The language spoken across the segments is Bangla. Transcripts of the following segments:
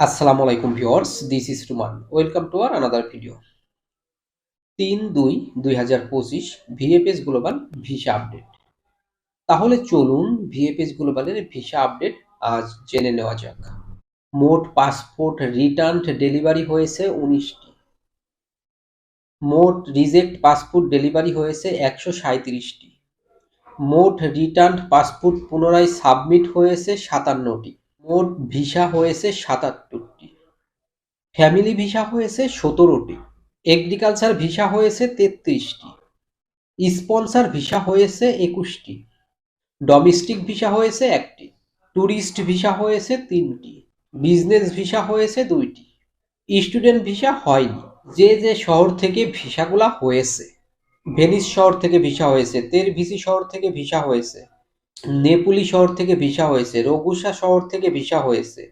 আসসালামু আলাইকুম viewers this is Ruman welcome to our another video তিন দুই দুই হাজার পঁচিশ ভিএফএস গ্লোবাল ভিসা আপডেট তাহলে চলুন ভিএফএস গ্লোবালের ভিসা আপডেট আজ জেনে নেওয়া যাক। মোট পাসপোর্ট রিটার্ন ডেলিভারি হয়েছে উনিশটি। মোট রিজেক্ট পাসপোর্ট ডেলিভারি হয়েছে একশো সাঁত্রিশটি মোট রিটার্ন পাসপোর্ট পুনরায় সাবমিট হয়েছে সাতান্নটি। মোট ভিসা হয়েছে সাতাত্তরটি। ফ্যামিলি ভিসা হয়েছে সতেরোটি। এগ্রিকালচার ভিসা হয়েছে তেত্রিশটি। স্পন্সার ভিসা হয়েছে একুশটি। ডোমেস্টিক ভিসা হয়েছে একটি। ট্যুরিস্ট ভিসা হয়েছে তিনটি। বিজনেস ভিসা হয়েছে দুইটি। স্টুডেন্ট ভিসা হয়নি। যে যে শহর থেকে ভিসাগুলা হয়েছে। ভেনিস শহর থেকে ভিসা হয়েছে, তেরভিসি শহর থেকে ভিসা হয়েছে। নেপুলি শহর থেকে ভিসা হয়েছে রঘুসা শহর থেকে ভিসা হয়েছে,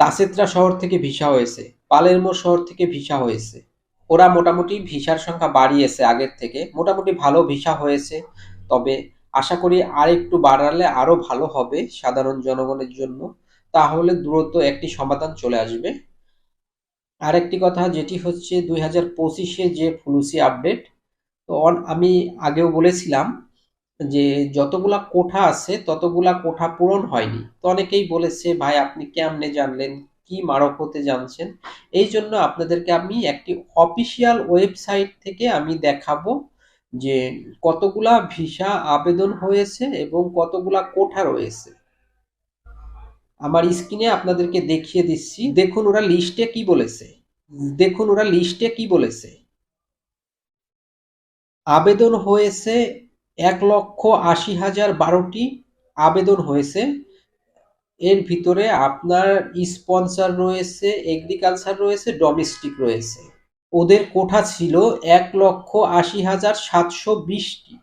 তাসেত্রা শহর থেকে ভিসা হয়েছে পালেরমো শহর থেকে ভিসা হয়েছে। ওরা মোটামুটি ভিসার সংখ্যা বাড়িয়েছে আগের থেকে, মোটামুটি ভালো ভিসা হয়েছে, তবে আশা করি আর একটু বাড়ালে আরও ভালো হবে সাধারণ জনগণের জন্য। তাহলে দ্রুত একটি সমাধান চলে আসবে। আরেকটি কথা যেটি হচ্ছে দুই হাজার পঁচিশে যে ফুলুসি আপডেট, তো আমি আগেও বলেছিলাম যে যতগুলা কোঠা আছে, ততগুলা কোঠা পূরণ হয়নি। তো অনেকেই বলেছে, ভাই, আপনি কেমনে জানলেন? কি মারক মারফতে জানছেন? এই জন্য আপনাদেরকে আমি একটি অফিসিয়াল ওয়েবসাইট থেকে আমি দেখাবো যে কতগুলা ভিসা আবেদন হয়েছে এবং কতগুলা কোঠা রয়েছে। আমার স্ক্রিনে আপনাদেরকে দেখিয়ে দিচ্ছি। দেখুন, ওরা লিস্টে কি বলেছে। দেখুন, ওরা লিস্টে কি বলেছে। আবেদন হয়েছে এক লক্ষ আশি হাজার বারোটি আবেদন হয়েছে। এর ভিতরে আপনার স্পন্সর রয়েছে এগ্রিকালচার রয়েছে ডোমেস্টিক রয়েছে। ওদের কোঠা ছিল এক লক্ষ আশি হাজার সাতশো বিশটি।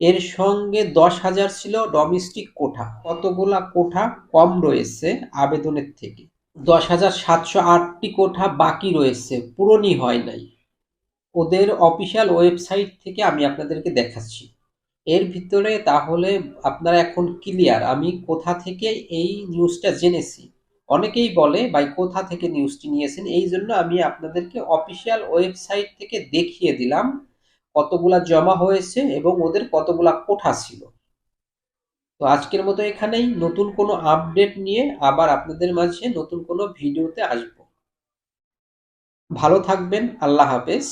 এর সঙ্গে দশ হাজার ছিল ডোমেস্টিক কোঠা। কতগুলা কোঠা কম রয়েছে আবেদনের থেকে? দশ হাজার সাতশো আটটি কোঠা বাকি রয়েছে পূরণই হয় নাই। ওদের অফিসিয়াল ওয়েবসাইট থেকে আমি আপনাদেরকে দেখাচ্ছি। এর ভিতরে তাহলে আপনারা এখন ক্লিয়ার আমি কোথা থেকে এই নিউজটা জেনেছি? অনেকেই বলে, ভাই, কোথা থেকে নিউজটি নিয়েছেন? এই জন্য আমি আপনাদেরকে অফিসিয়াল ওয়েবসাইট থেকে দেখিয়ে দিলাম কতগুলা জমা হয়েছে এবং ওদের কতগুলা কোঠা ছিল। তো আজকের মতো এখানেই, নতুন কোনো আপডেট নিয়ে আবার আপনাদের মাঝে নতুন কোনো ভিডিওতে আসব। ভালো থাকবেন, আল্লাহ হাফেজ।